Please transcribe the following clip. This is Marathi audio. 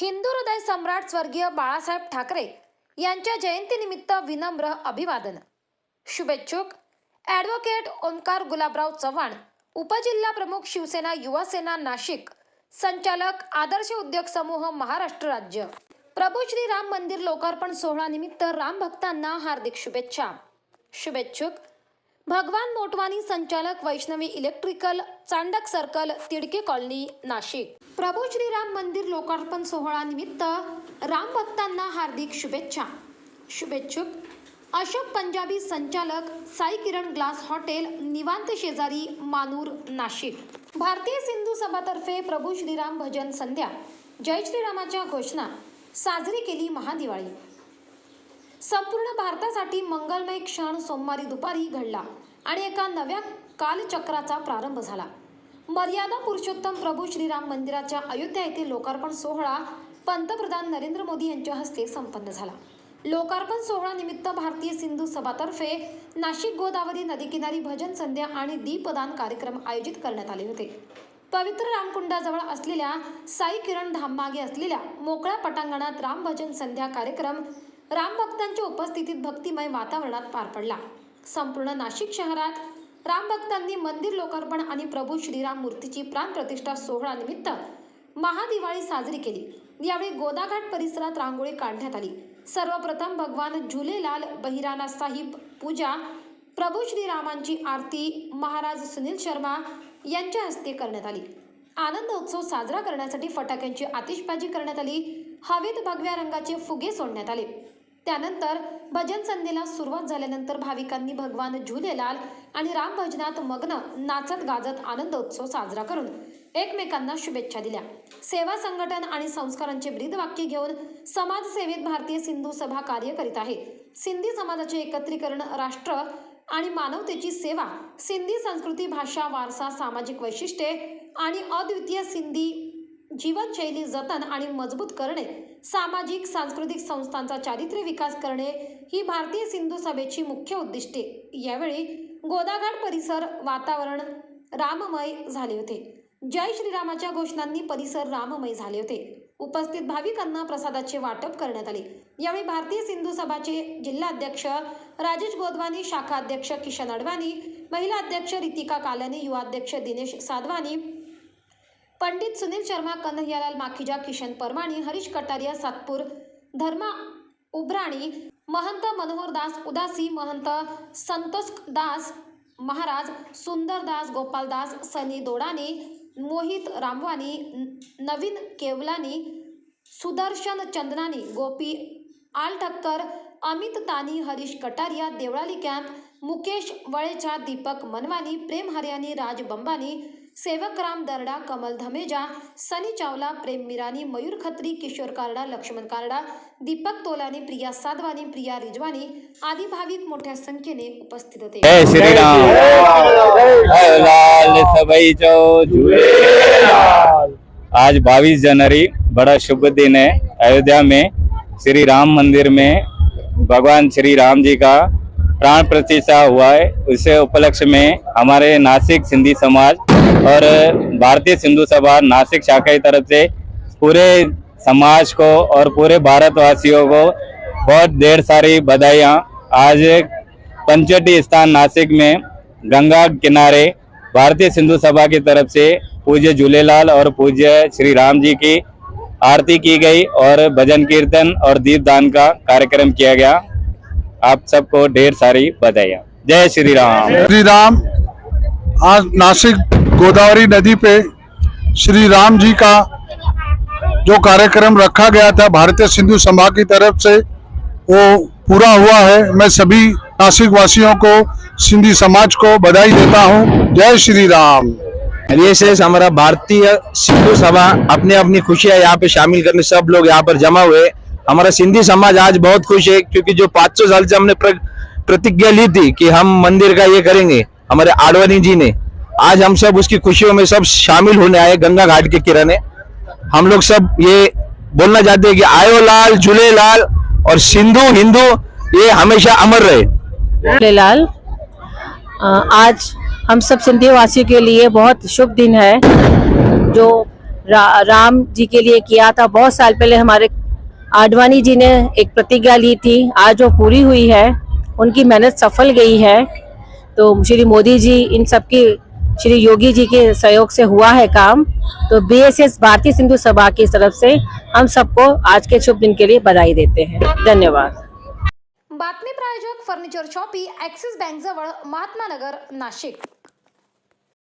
हिंदू हृदय सम्राट स्वर्गीय बाळासाहेब ठाकरे यांच्या जयंतीनिमित्त विनम्र अभिवादन. शुभेच्छुक. ॲडव्होकेट ओंकार गुलाबराव चव्हाण उपजिल्हा प्रमुख शिवसेना युवा सेना नाशिक संचालक आदर्श उद्योग समूह महाराष्ट्र राज्य. प्रभू श्री राम मंदिर लोकार्पण सोहळा निमित्त राम भक्तांना हार्दिक शुभेच्छा. शुभेच्छुक. भगवान मोटवानी संचालक Vaishnavi electrical Chandak circle Tidke colony Nashik. प्रभू श्रीराम मंदिर लोकार्पण सोहळा निमित्त राम भक्तांना हार्दिक शुभेच्छा. शुभेच्छुक. अशोक पंजाबी संचालक साई किरण ग्लास हॉटेल निवांत शेजारी मानूर नाशिक. भारतीय सिंधू सभातर्फे प्रभू श्रीराम भजन संध्या. जय श्रीरामाच्या घोषणा. साजरी केली महादिवाळी. संपूर्ण भारतासाठी मंगलमय क्षण सोमवारी दुपारी घडला आणि एका नव्या कालचक्राचा प्रारंभ झाला. मर्यादा पुरुषोत्तम प्रभू श्रीराम मंदिराच्या अयोध्या येथे लोकार्पण सोहळा पंतप्रधान नरेंद्र मोदी यांच्या हस्ते संपन्न झाला. लोकार्पण सोहळा निमित्त भारतीय सिंधू सभातर्फे नाशिक गोदावरी नदीकिनारी भजन संध्या आणि दीपदान कार्यक्रम आयोजित करण्यात आले होते. पवित्र रामकुंडाजवळ असलेल्या साई किरण धाममागे असलेल्या मोकळ्या पटांगणात रामभजन संध्या कार्यक्रम रामभक्तांच्या उपस्थितीत भक्तिमय वातावरणात पार पडला. संपूर्ण नाशिक शहरात रामभक्तांनी मंदिर लोकार्पण आणि प्रभू श्रीराम मूर्तीची प्राणप्रतिष्ठा सोहळानिमित्त महादिवाळी साजरी केली. यावेळी गोदाघाट परिसरात रांगोळी काढण्यात आली. सर्वप्रथम भगवान झुलेलाल बहिराना साहिब पूजा प्रभू श्रीरामांची आरती महाराज सुनील शर्मा यांच्या हस्ते करण्यात आली. आनंद उत्सव साजरा करण्यासाठी फटाक्यांची आतिषबाजी करण्यात आली. हवेत भगव्या रंगाचे फुगे सोडण्यात आले. त्यानंतर भजन संध्येला सुरुवात झाल्यानंतर भाविकांनी भगवान झुलेलाल आणि राम भजनात मग्न नाचत गाजत आनंद उत्सव साजरा करून एकमेकांना शुभेच्छा दिल्या. सेवा संघटन आणि संस्कारांचे ब्रीदवाक्य घेऊन समाजसेवेत भारतीय सिंधू सभा कार्य करीत आहे. सिंधी समाजाचे एकत्रीकरण राष्ट्र आणि मानवतेची सेवा सिंधी संस्कृती भाषा वारसा सामाजिक वैशिष्ट्ये आणि अद्वितीय सिंधी जीवनशैली जतन आणि मजबूत करणे सामाजिक सांस्कृतिक संस्थांचा चारित्र्य विकास करणे ही भारतीय सिंधू सभेची मुख्य उद्दिष्टे. यावेळी गोदाघाट परिसर वातावरण राममय झाले होते. जय श्रीरामाच्या घोषणांनी परिसर राममय झाले होते. उपस्थित भाविकांना प्रसादाचे वाटप करण्यात आले. यावेळी भारतीय सिंधू सभाचे जिल्हाध्यक्ष राजेश गोदवानी शाखा अध्यक्ष किशन अडवाणी महिला अध्यक्ष रितिका कालानी युवा अध्यक्ष दिनेश साधवानी पंडित सुनील शर्मा कन्हैयालाल माखीजा किशन परमाणी हरीश कटारिया सातपूर धर्मा उब्राणी महंत मनोहर दास उदासी महंत संतोष दास महाराज सुंदरदास गोपालदास सनी दोडानी मोहित रामवानी नवीन केवलानी सुदर्शन चंदनानी गोपी आलठक्कर अमित तानी हरीश कटारिया देवळाली कॅम्प मुकेश वळेचा दीपक मनवानी प्रेम हरियानी राज बंबानी सेवकराम दरडा, कमल धमेजा, सनी चावला, प्रेम मिरानी, मयूर खत्री, किशोर कारडा, लक्ष्मण कारडा, दीपक तोलानी, प्रिया साधवानी, प्रिया रिजवानी आदी भाविक मोठ्या संख्येने उपस्थित होते. जय श्री राम लाल सबई चो झूलेलाल। आज 22 जनवरी, बड़ा शुभ दिन है. अयोध्या में श्री राम मंदिर में भगवान श्री राम जी का प्राण प्रतिष्ठा हुआ है. उसे उपलक्ष्य में हमारे नासिक सिंधी समाज और भारतीय सिंधु सभा नासिक शाखा की तरफ़ से पूरे समाज को और पूरे भारतवासियों को बहुत ढेर सारी बधाइयाँ। आज पंचवटी स्थान नासिक में गंगा किनारे भारतीय सिंधु सभा की तरफ़ से पूज्य झूलेलाल और पूज्य श्री राम जी की आरती की गई और भजन कीर्तन और दीपदान का कार्यक्रम किया गया। आप सबको ढेर सारी बधाइयाँ। जय श्री राम। श्री राम, आज नासिक गोदावरी नदी पे श्री राम जी का जो कार्यक्रम रखा गया था भारतीय सिंधु सभा की तरफ़ से, वो पूरा हुआ है। मैं सभी नासिक वासियों को, सिंधी समाज को बधाई देता हूँ। जय श्री राम। विशेष हमारा भारतीय सिंधु सभा अपने अपनी खुशियाँ यहाँ पे शामिल करने सब लोग यहाँ पर जमा हुए। हमारा सिंधी समाज आज बहुत खुश है, क्योंकि जो 500 साल से हमने प्रतिज्ञा ली थी कि हम मंदिर का ये करेंगे, हमारे आडवाणी जी ने। आज हम सब उसकी खुशियों में सब शामिल होने आए गंगा घाट के किराने। हम लोग सब ये बोलना चाहते हैं कि आयो लाल झूले लाल और सिंधु हिंदू ये हमेशा अमर रहे। अ, आज हम सब सिंधी वासियों के लिए बहुत शुभ दिन है जो रा, राम जी के लिए किया था। बहुत साल पहले हमारे आडवाणी जी ने एक प्रतिज्ञा ली थी आज वो पूरी हुई है उनकी मेहनत सफल गई है। तो श्री मोदी जी इन सबकी श्री योगी जी के सहयोग से हुआ है काम। तो बीएसएस भारतीय सिंधु सभा की तरफ़ से हम सबको आज के शुभ दिन के लिए बधाई देते हैं। धन्यवाद। बातमी प्रायोजक फर्नीचर शॉपी एक्सिस बैंक जवर महात्मा नगर, नाशिक।